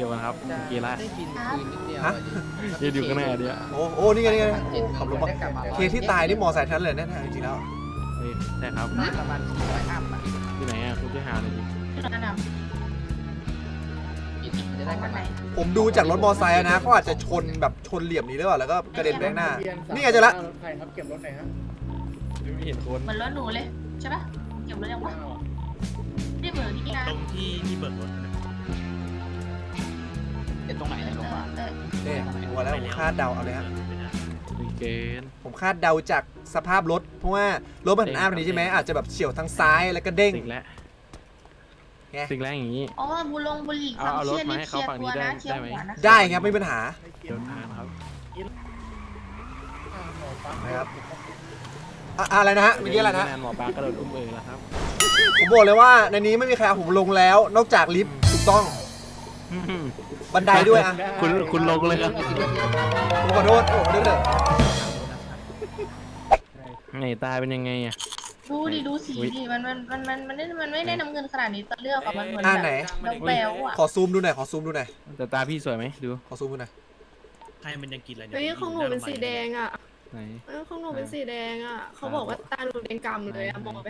ดียวกันครับเมื่อกี้ละได้บินคืนนิดเดียวฮะยืนอยู่ข้างหน้าเดียวโอ้โอ้นี่ไงนี่ไงเจ็ดขับรถมาได้กลับมาเคที่ตายนี่มอสายทันเลยแน่ๆจริงๆแล้วเฮ้ยใช่ครับได้ประมาณสี่ร้อยอัพอะที่ไหนอะคุณช่วยหาหน่อยดินั่นน่ะบินจะได้กลับมาผมดูจากรถมอไซค์นะเขาอาจจะชนแบบชนเหลี่ยมนี้หรือเปล่าแล้วก็กระเด็นไปข้างหน้า นี่ไงเจอละรถใครครับเก็บรถไหนฮะไม่เห็นคนเหมือนรถหนูเลยใช่ปะเก็บรถยังวะไม่ได้เบอร์นี่นะตรงที่ที่เบิกรถนะ เป็นตรงไหนในโรงพยาบาลเออเนี่ยหัวแล้วผมคาดเดาเอาเลยฮะมีเกณฑ์ผมคาดเดาจากสภาพรถ เพราะว่ารถมันหันหน้าแบบนี้ใช่ไหมอาจจะแบบเฉียวทางซ้ายแล้วก็เด้งสิ่งแล้วไงสิ่งแรกอย่างนี้ อ๋อบุลงบุหรี่เอาเอารถคมารียให้เขาฝั่งนี้คลียร์ได้ตัวะเคลียร์ได้ไหมหัวนะได้ครับไม่มีปัญหาเดินทางครับนะครับอะอะไรนะฮะเมื่อกี้อะไรนะแมนหมอปลากระโดดอุ้มเอ๋ยแล้วครับ ผมบอกเลยว่าในนี้ไม่มีใครเอาผมลงแล้ว นอกจากลิฟต์ถูกต้อง บันไดด้วยอะคุณคุณลงเลยครับผมขอโทษผมขอโทษเถอะไหนตายเป็นยังไงอะดูดิดูสีอุ๊ยดิมันมันมันมันมันไม่มันไม่ได้น้ำเงินขนาดนี้ตะเลือกอะมันเหมือนอ่าแบไหนบแบวๆอะขอซูมดูหน่อย ขอซูมดูหน่อย แต่ตาพี่สวยไหมดู ขอซูมดูหน่อยใครมันยังกินอะไรเนี่ยเฮ้ยของหนูเป็นสีแดงอะไหน เออของหนูเป็นสีแดงอะ เขาบอกว่าตาหนูเป็นกำเลยอะมองไป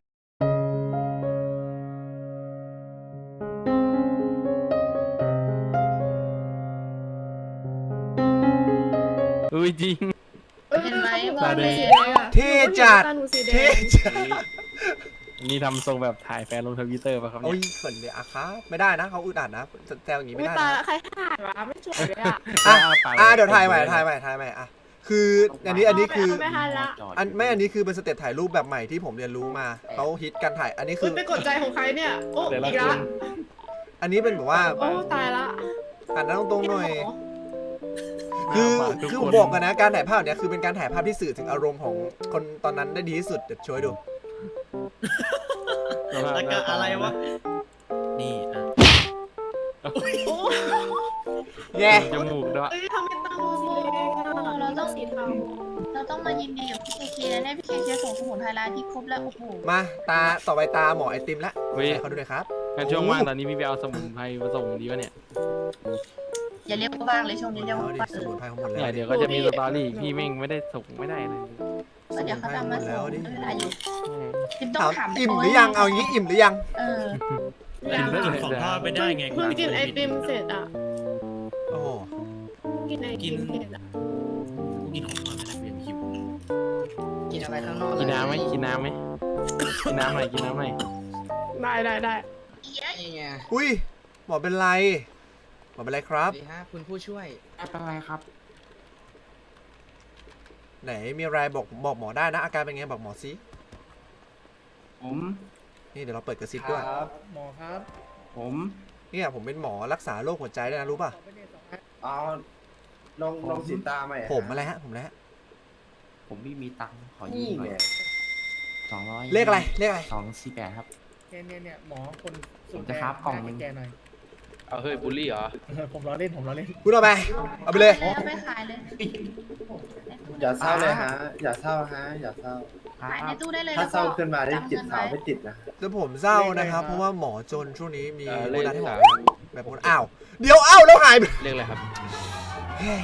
จริง เห็นไหมตาแดงสีแดงอะเท่จัดตาหนูสีแดเท่งจัดนี่ทำทรงแบบถ่ายแฟนลงทวิตเตอร์ป่ะครับโอ้เนี่ยยเขินเลยอะครับไม่ได้นะเขาอึดอัดนะแซวอย่างนี้อุ้ไม่ยได้ตานะใครถ่ายวะไม่สวยเลยอะอะปากอะเดี๋ยวถ่ายใหม่ถ่ายใหม่ถ่ายใหม่อะคืออันนี้อันนี้คือไม่ทันละอันไม่อันนี้คือเป็นสเต็ปถ่ายรูปแบบใหม่ที่ผมเรียนรู้มาเขาฮิตการถ่ายอันนี้คือุ้ยอไปกดใจของใครเนี่ย โอ้แต่ละอีกคละนอันนี้เป็นแบบว่าโอ้ตายละอ่านหน้าตรงๆหน่อยโคือปากทุกคือคผมนบอกกันนะการถ่ายภาพเนี่ยคือเป็นการถ่ายภาพที่สื่อถึงอารมณ์ของคนตอนนั้นได้ดีที่สุดเดี๋ยวช่วยดูแล้วก็อะไรวะ นี่อะอ้แย่จมูกด้วยเอ้ยทำไมตาหนูสีแดงอะเราต้องสีเทาเราต้องมายินดีกับพี่เคเคนะเนี่ยพี่เคเคส่งสมุนไพรลาที่ครบแล้วโอ้โหมาตาต่อไปตาหมอไอติมละเฮ้ยให้เขาดูหน่อยครับงั้นช่วงว่างตอนนี้พี่ไปเอาสมุนไพรมาส่งดีวะเนี่ย อย่าเรียกว่าบ้างเลยช่วงนี้เรียกเอาว่าดิบ้างสมุนไพรของหมดแล้เนี่ยวเดี๋ยวก็จะมีสตอรี่อีกพี่แม่งไม่ได้ส่งไม่ได้เลยก็เดี๋ยวเขาทำมาส่งไม่เป็นไรอยู่ทิมต้อถางมถามอิ่มหรือยังเอาอย่างนี้อิ่มหรือยังเออกินได้เลยของทอดไม่ได้ไงเพิ่งกินไอติมเสร็จอะ โอ้โหกินไอติมเสร็จอะกินของทอดไม่ได้เวียนหิวกินอะไรข้างนอกกินน้ำไหมกินน้ำไหมกินน้ำหน่อยกินน้ำหน่อยได้ได้ได้นี่ไงอุ้ยหมอเป็นไร หมอเป็นไรครัสบ วัสดีฮะคุณผู้ช่วยเป็นไรครับ ไหนมีอะไรบอกบอกหมอได้นะ อาการเป็นไงบอกหมอสิผม นี่เดี๋ยวเราเปิดกระซิบด้วยหมอครับผมเนี่ยผมเป็นหมอรักษาโรคหัวใจด้วยนะรู้ป่ะ เอาลองลองสีตาไหมผมอะไรฮะผมอะไรฮะผมไม่มีตังค์ขอยืนี่มหน่อยไงสองร้อยเลขอะไรเลขอะไรสองสี่แปดครับ เนี่ยเนี่ยเนี่ยหมอคนผมจะครับกล่องนึงแกหน่อย เอาเฮ้ยบูลลี่เหรอเออผมล้อเล่นผมล้อเล่นคุณเอาไป เอาไปเลย เอาไปขายเลยอย่าเศร้าเลยฮะ อย่าเศร้าฮะ อย่าเศร้า ขายในตู้ได้เลยถ้าแล้วเศร้าขึ้นมาได้จำจิตเงินสาวไว้ไม่ติดนะ แล้วผมเศร้านะครับ เพราะว่าหมอจนช่วงนี้มีเออโบเลขนัสให้ผมสามแบบโบนัสอ้าว เดี๋ยวอ้าวแล้วหายไปเรียกอะไรครับ เฮ้ย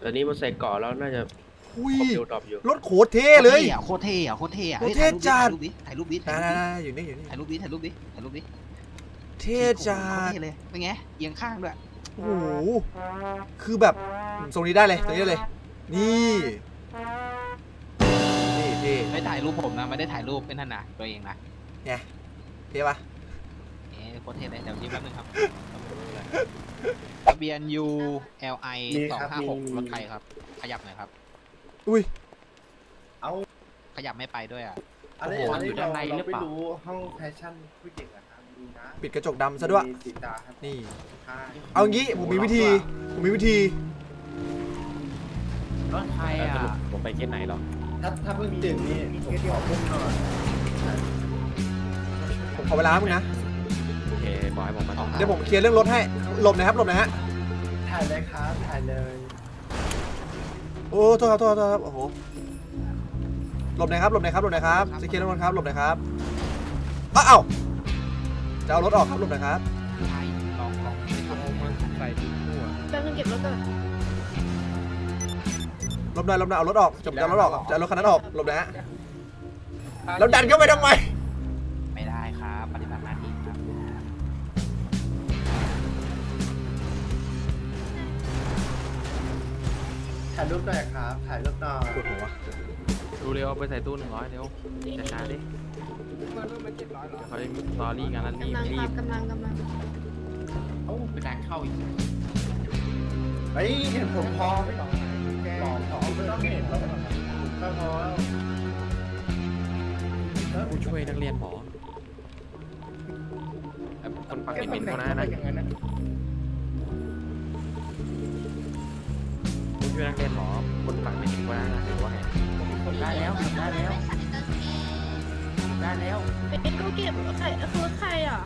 ตอนนี้มันใส่เก่อแล้วน่าจะ อุ้ยคอมเดียวดรอปอยู่รถโคตรเท่เลย โคตรเท่อะโคตรเท่อะโคตรฮ้ยเท่จัด ถ่ายรูปดิถ่ายรูปดินะถ่ายรูปดินะอยู่นี่อยู่นี่ถ่ายรูปดิถ่ายรูปดิถ่ายรูปดิเท่จัโคตรดเท่เลยเป็นไงเอียงข้างด้วยโอ้โห คือแบบทรงนี้ได้เลยตรงนี้ได้เลย นี่ นี่เท่ไม่ถ่ายรูปผมนะไม่ได้ถ่ายรูปเป็นท่านนะตัวเองนะเนี่ยเท่ปะเอ๊ะโคตรเท่เลยเดี๋ยวยิ้มแป๊บนึงครับทะเบียน U L I มีสองครับห้าหกมีรถใครครับ ขยับหน่อยครับ อุ้ย เอาขยับไม่ไปด้วยอะ อะไรโอ้โหอะไรอยู่ด้านในเราหรือไม่เปล่า รู้ห้องแฟชั่นผู้หญิงนะครับดูนะปิดกระจกดำซะด้วย มีสีตาครับนี่ ใช่เอางี้ผมมีวิธี ผมมีวิธี รถใครแล้วสอะรุปผมไปเคสไหนหรอ ถ้าถ้าเพิ่งตื่นนี่ผมขอพุ่งหน่อยผมขอเวลามึงนะ โอเค บอกให้ผมมาต่อเดี๋ยวผมเคลียร์เรื่องรถให้ หลบหนะครับ หลบหนะฮะ ถ่ายเลยครับถ่ายเลย โอ้โทษครับโทษครับโทษครับโอ้โหหลบหน่อยครับหลบหน่อยครับหลบหน่อยครับสเกียร์ทุกคนครับหลบหน่อยครับอ้าวอ้าวจะเอารถออกครับหลบหน่อยครับลองลองใส่ถุงคู่อะแป๊บนึงเก็บรถก่อนหลบหน่อยหลบหน่อยเอารถออกจะเอารถออกจะเอารถคันนั้นออกหลบหนะฮะแล้วดันเข้าไปทำไมไม่ ถ่ายรูปหน่อยครับ ถ่ายรูปหน่อยปวดหัวดูเร็วเอาไปใส่ตู้หนึ่งร้อยเร็วช้าๆดิเดี๋ยวเขาจะมีสตอรี่กันแล้วรีบกำลังรีครับบกำลังกำลังโอ้เป็นการเข้าอีกเฮ้ยเห็นผมพอไหมสองไหนแกสองไม่ต้องเห็นแล้วก็ก็พอผู้ช่วยนักเรียนหมอเอ่อคนปักเห็นเขานะนะอย่างนั้นนะ นักเรียนหมอคนปักไม่เห็นเขานะหรือว่าไงได้แล้วได้แล้วได้แล้วเอ๊ะก็เก็บใครคือใครอะ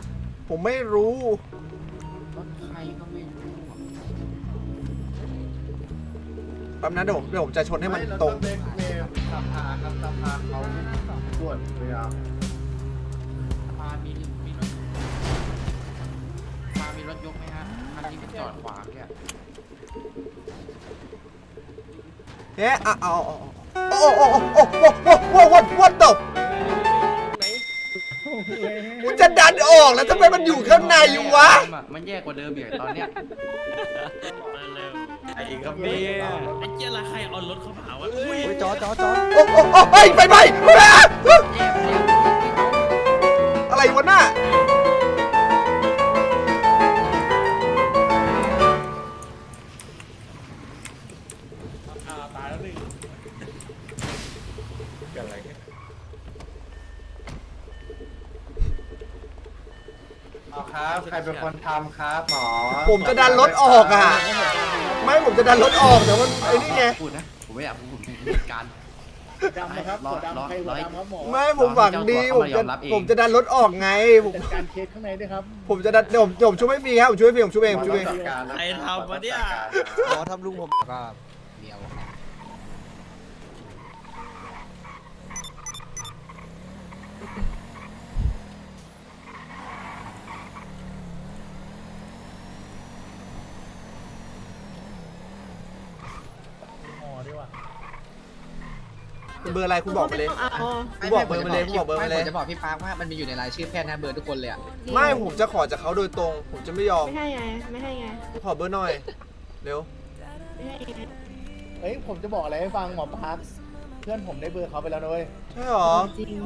ผมไม่รู้รถใครก็ไม่รู้อะแป๊บนั้นเดี๋ยวผมเดี๋ยวผมจะชนให้มันตรงเบรกเวฟสภาครับสภาเขาตรวจเวลามามีมีรถมามีรถยกไหมฮะคันนี้มันจอดขวางเนี่ย เฮ้ยอะเอาเอาเอาโอ้โอ้โอ้โอ้โอ้โอ้โอ้ what what the กูจะดันออกแล้วทำไมมันอยู่ข้างในอยู่วะ มันแย่กว่าเดิมอีกตอนเนี้ยมาเร็วไอ้ครับเนี่ยไอ้เจ้าละใครเอารถเข้ามาหาวะอุ้ยจอจอจอโอ้โอ้โอ้เฮ้ยไปไปไปอะอะไรวะน่ะ ครับ ใครเป็นคนทำครับหมอผมจะดันรถออกอะ ไม่ผมจะดันรถออกแต่มันไอ้นี่ไง พูดนะ ผมไม่อยากพูดผมเหตุการณ์ ดำนะครับร้อยดำใครหัวดำครับหมอไม่ผมหวังดี ผมจะผมจะดันรถออกไง ผมจัดการเคสข้างในด้วยครับผมจะดันเดี๋ยวผมเดี๋ยวผมช่วยไม่ฟรีครับผมช่วยไม่ฟรีผมช่วยเองผมช่วยเองจัดการนะใครทำวะเนี่ย หมอทำลุงผมก็เดียว หมอดีกว่า คุณ เบอร์อะไรคุณบอกไปเลยไม่ต้องเอาผมบอกเบอร์มาเลยผมบอกเบอร์มาเลยผมจะบอกพี่ปาร์คว่ามันมีอยู่ในรายชื่อแพทย์นะเบอร์ทุกคนเลยอะไม่ผมจะขอจากเขาโดยตรง ผมจะไม่ยอมไม่ให้ไง ไม่ให้ไง ขอเบอร์หน่อยเร็วไม่ให้ไงเอ้ยผมจะบอกอะไรให้ฟังหมอพาร์คเพื่อนผมได้เบอร์เขาไปแล้วนะเว้ยใช่หรอจริง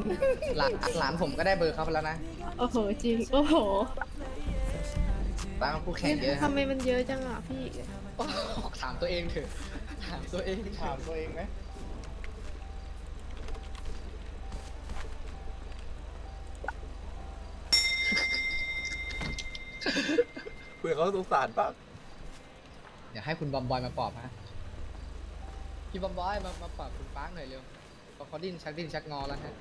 หลานหลานผมก็ได้เบอร์เขาไปแล้วนะโอ้โห จริง โอ้โหตามผู้แข่งเยอะคทำรับไมมันเยอะจังอะพี่โอ้โหถามตัวเองเถอะถามตัวเองเถถามอะตัวเองไหม คุยกับเขาสงสารป่ะเดี๋ยวให้คุณบอมบอยมาปลอบฮะพี่บอมบอยมามาปลอบคุณปาร์คหน่อยเร็วเพราะเขาดิ้นชักดิ้นชักงอแล้วฮะ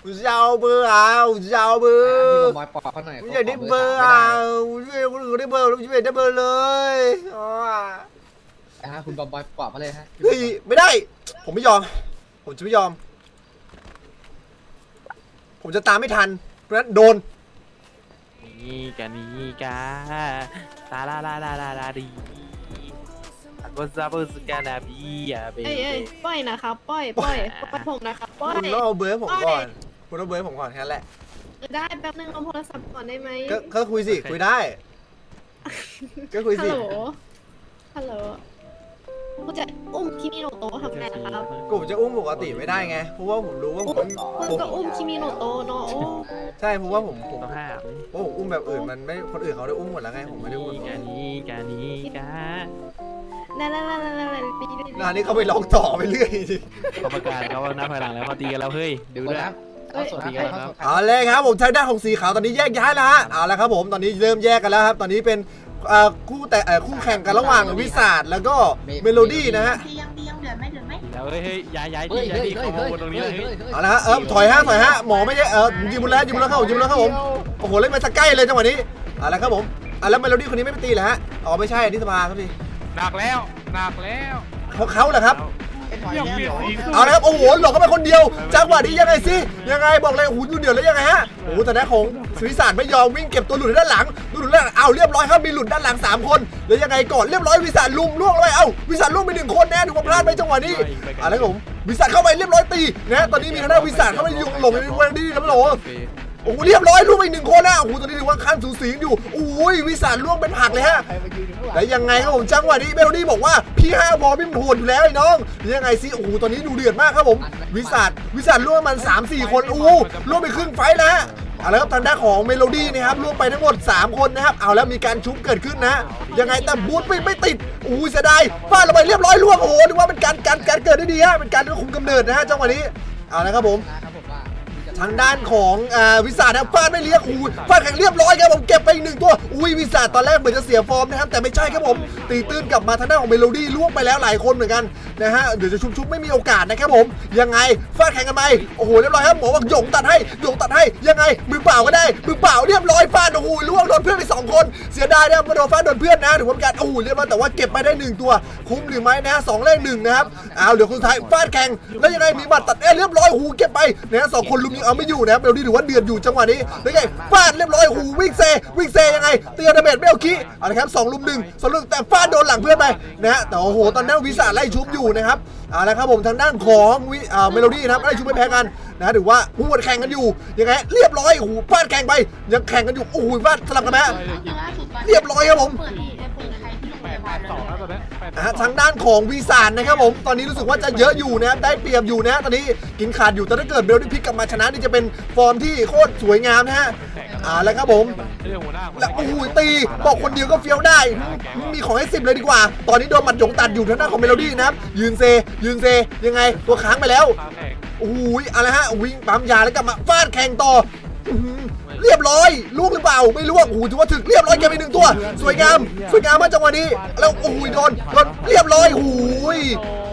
ผมจะเอาเบอร์เอาผมจะเอาเบอพี่บร์อมบอยปลอบเขาหน่อยผมอยากได้ขเบอร์สาเอามช่วยคนอื่นได้เบอร์ผมช่วยได้เบอร์เลยอ๋อไม่ได้นะฮะคุณบอมบอยปลอบเขาเลยฮะเฮ้ยไม่ได้ ผมไม่ยอม ผมจะไม่ยอม ผมจะตามไม่ทันเพราะฉะนั้นโดน นี่กันนี่กาตาลาลาลาลาลาดีก็ซาบุสกานาบีอะเบเอ้ยเอ้ยปล่อยนะครับปล่อยปล่อยปล่อยผมนะครับปล่อย คุณต้องเอาเบอร์ให้ผมก่อน คุณต้องเอาเบอร์ให้ผมก่อนแค่นั้นแหละ ได้แป๊บนึงเอาโทรศัพท์ก่อนได้ไหมก็ก็คุยสิ คุยได้ ก็คุยฮัลสิ โหล ฮัลโหล คุณจะอุ้มคิมิโนโตะทำไงนะครับก็ผมจะอุ้มปกติไม่ได้ไงเพราะว่าผมรู้ว่าผมคุณก็อุ้มคิมิโนโตะเนาะโอ้ใช่เพราะว่าผมผมต้องห้ามเพราะผมอุ้มแบบอื่นมันไม่คนอื่นเขาได้อุ้มหมดแล้วไงผมไม่ได้อุ้มนี่กานี่กานี่กานั่นนั่นนั่นนั่นนั่นดีดีดีงานนี้เขาไปร้องต่อไปเรื่อยเขาประกาศเขาว่าหน้าภายหลังแล้วเขาตีกันแล้วเฮ้ยดูด้วยครับเขาสดดีครับเขาสดเอาเลยครับผมทางด้านของสีขาวตอนนี้แยกย้ายแล้วฮะเอาละครับผมตอนนี้เริ่มแยกกันแล้วครับ ตอนนี้เป็น เอ่อคู่แต่เอ่อคู่แข่งกันระหว่างวิสาดแล้วก็เมโลดี้นะฮะดียังดียังเดือดไหมเดือดไหมแล้วเฮ้ยเฮ้ยย้ายย้ายเฮ้ที่ยย้ายเฮ้ยที่เฮ้ยเขาเฮ้ยตรงนี้เลยเฮ้ยเอาละฮะเออถอยฮะถอยฮะหมอไม่ใช่เออยิงบนแล้วยิงบนแล้วครับผมยิงบนแล้วครับผมโอ้โหเล่นมาสักใกล้เลยจังหวะนี้เอาละครับผมอะแล้วเมโลดี้คนนี้ไม่ไปตีเหรอฮะอ๋อไม่ใช่อันนี่สภาครับพี่หนักแล้วหนักแล้วเขาเขาเหรอครับเอาละครับโอ้โหหลอกเข้าไปคนเดียวจังหวะนี้ยังไงสิยังไงบอกเลยโอ้โหดูเดือดแล้วยังไงฮะโอ้โหแต่นะของสุริสานไม่ยอมวิ่งเก็บตัวหลุดด้านหลังดู หลุดด้านหลังเอาเรียบร้อยครับมีหลุดด้านหลัง 3 คนแล้วยังไงก่อนเรียบร้อยวิสานลุมล่วงเลยเอ้าวิสานล่วงไปหนึ่งคนแน่ดูว่าพลาดไปจังหวะนี้อะไรครับผมวิสานเข้าไปเรียบร้อยตีนะตอนนี้มีทางด้านวิสานเข้าไปยุ่งหลงในเวงดีครับผมโอ้โหเรียบร้อยล่วงไปอีกหนึ่งคนนะโอ้โหตอนนี้ถือว่าขั้นสูสีอยู่โอ้ยวิสานล่วงเป็นผักเลยฮะใครมายืนอยู่ยังไงครับผมจังหวะนี้เมโลดี้บอกว่าพี่ห้าบอลไม่โหดอยู่แล้วไอ้น้องยังไงสิโอ้โหตอนนี้ดูเดือดมากครับผม วิสัทวิสัทล่วงมัน3 4คนโอ้โหล่วงไปครึ่งไฟแล้ว เอาแล้วครับทางด้านของเมโลดี้นะครับล่วงไปทั้งหมด 3 คนนะครับ เอาแล้วมีการชุบเกิดขึ้นนะ ยังไงแต่บูทไม่ไม่ติดอู้เสียดายฟาดลงไปเรียบร้อยล่วงโอ้โหถือว่าเป็นการการการเกิดได้ดีฮะเป็นการคุมกำเนิดนะฮะจังหวะนี้เอาละครับผม ทางด้านของอ่าวิสานะฟาดไม่เลี้ยงอุ้ยฟาดแข่งเรียบร้อยครับผมเก็บไปอีกหนึ่งตัวอุ้ยวิสาตอนแรกเหมือนจะเสียฟอร์มนะครับแต่ไม่ใช่ครับผม ตีตื้นกลับมาทางด้านของเมโลดี้ล่วงไปแล้วหลายคนเหมือนกันนะฮะเดี๋ยวจะชุบชุบไม่มีโอกาสนะครับผมยังไงฟาดแข่งกันไหมโอ้โหเรียบร้อยครับหมอบอกหยงตัดให้หยงตัดให้ยังไงมือเปล่าก็ได้มือเปล่าเรียบร้อยฟาดโอ้โหล่วงโดนเพื่อนไปสองคนเสียดายนะครับโดนฟาดโดนเพื่อนนะถือว่าเป็นการโอ้โหเรียบร้อยแต่ว่าเก็บไปได้หนึ่งตัว คุ้มหรือไม่นะสองเลขหนึ่งนะครับเอาเหลือคนสุดท้ายฟาดแข่งแล้วยังไงมีบัตรตัดเอ้เรียบร้อยหูเก็บไปนะสองคนลุมยิงเอาไม่อยู่นะครับเบลดี้ถือว่าเดือดอยู่จังหวะนี้แล้วไงฟาดเรียบร้อยหูวิ่งเซวิ่งเซยังไงเตียร์ดาเมจไม่เอาคีเอาละครับสองลุมหนึ่งสองลุมแต่ฟาดโดนหลังเพื่อนไปนะฮะแต่โอ้โหตอนนั้นวิสาไล่ชุบอยู่นะครับเอาละครับผมทางด้านของวิเมโลดี้นะครับไล่ชุบไม่แพ้กันนะถือว่าหูดแข่งกันอยู่ยังไงเรียบร้อยหูฟาดแข่งไปยังแข่งกันอยู่โอ้โหฟาดสลับกันไหมฮะเรียบร้อยครับผมเอ้ปืนใครที่โรงพยาบาลแล้วเนี่ยนะฮะทางด้านของวีสานนะครับผมตอนนี้รู้สึกว่าจะเยอะอยู่นะครับได้เปรียบอยู่นะฮะตอนนี้กินขาดอยู่แต่ถ้าเกิดเบลที่พลิกกลับมาชนะนี่จะเป็นฟอร์มที่โคตรสวยงามนะฮะอ่าแล้วครับผมแล้วโอ้โหตีบอกคนเดียวก็เฟี้ยวได้ มีของให้สิบเลยดีกว่า ตอนนี้โดนหมัดหยงตัดอยู่ทางด้านของเมโลดี้นะครับยืนเซ ยืนเซยังไงตัวค้างไปแล้วโอ้โหอะไรฮะวิ่งปั๊มยาแล้วกลับมาฟาดแข่งต่ออื้อหือ เรียบร้อยลูกหรือเปล่าไม่รู้อะโอ้โหถือว่าถึกเรียบร้อยแกไปหนึ่งตัว สวยงาม สวยงามมากจังหวะนี้ แล้วโอ้โหโดนโดนเรียบร้อยโอ้โห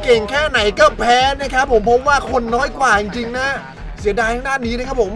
เก่งแค่ไหนก็แพ้นะครับผมเพราะว่าคนน้อยกว่าจริงๆนะ เสียดายทางด้านนี้นะครับผม